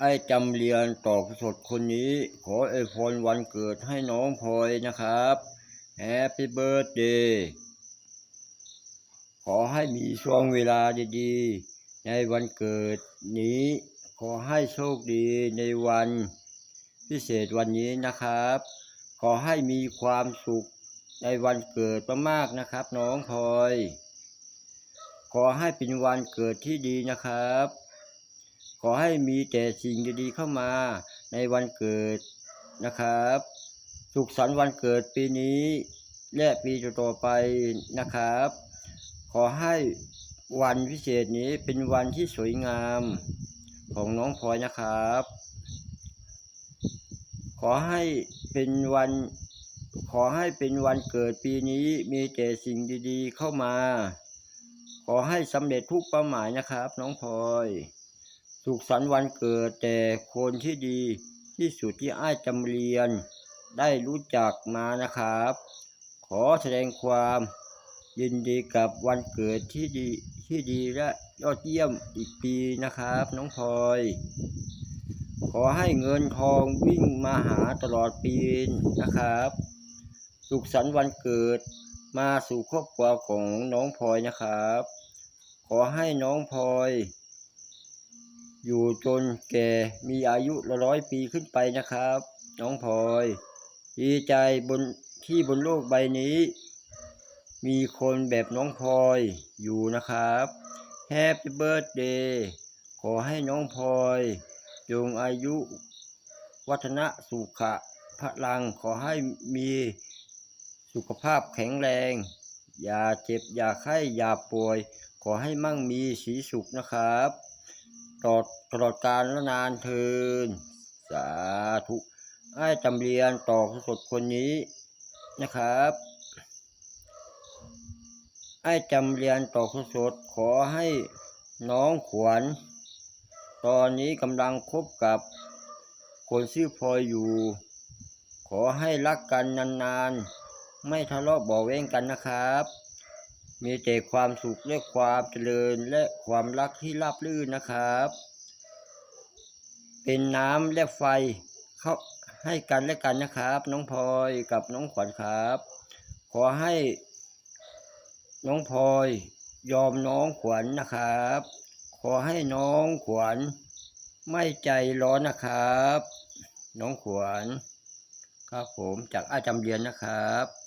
ไอ้จำเรียนตอกสดคนนี้ ขออวยพรวันเกิดให้น้องพลอยนะครับ Happy Birthday ขอให้มีช่วงเวลาดีๆ ในวันเกิดนี้ ขอให้โชคดีในวันพิเศษวันนี้นะครับ ขอให้มีความสุขในวันเกิดมากๆนะครับ น้องพลอย ขอให้เป็นวันเกิดที่ดีนะครับ ขอให้มีแต่สิ่งดีๆเข้ามาในวันเกิดนะครับ สุขสันต์วันเกิดปีนี้ และปีต่อไปนะครับ ขอให้วันพิเศษนี้เป็นวันที่สวยงามของน้องพลอยนะครับ ขอให้เป็นวัน ขอให้เป็นวันเกิดปีนี้มีแต่สิ่งดีๆเข้ามา ขอให้สำเร็จทุกเป้าหมายนะครับ น้องพลอย สุขสันต์วันเกิดแต่คนที่ดีที่สุดที่อ้ายจำเรียน ได้รู้จักมานะครับ ขอแสดงความยินดีกับวันเกิดที่ดีที่ดีและยอดเยี่ยมอีกปีนะครับ น้องพลอย ขอให้เงินทองวิ่งมาหาตลอดปีนะครับ สุขสันต์วันเกิดมาสู่ครอบครัวของน้องพลอยนะครับ ขอให้น้องพลอย อยู่จนแก่มีอายุร้อยปีขึ้นไปนะครับ น้องพลอยดีใจบนที่บนโลกใบนี้ มีคนแบบน้องพลอยอยู่นะครับ Happy Birthday ขอให้น้องพลอยจงอายุ วัฒนะสุขะพลังขอให้มีสุขภาพแข็งแรง อย่าเจ็บอย่าไข้อย่าป่วย ขอให้มั่งมีสีสุขนะครับ ตลอดตลอดกาลและนานเทินสาธุไอ้จำเรียนต่อสดคนนี้นะครับไอ้จำเรียนต่อสดขอให้น้องขวัญ ตอนนี้กำลังคบกับคนชื่อพลอยอยู่ ขอให้รักกันนานๆ ไม่ทะเลาะเบาะแว้งกันนะครับ มีแต่ความสุขและความเจริญและความรักที่ราบรื่นนะครับ เป็นน้ำและไฟเข้าให้กันและกันนะครับ น้องพลอยกับน้องขวัญครับ ขอให้ น้องพลอยยอมน้องขวัญนะครับ ขอให้น้องขวัญไม่ใจร้อนนะครับ น้องขวัญครับผมจากอาจำเรียนนะครับ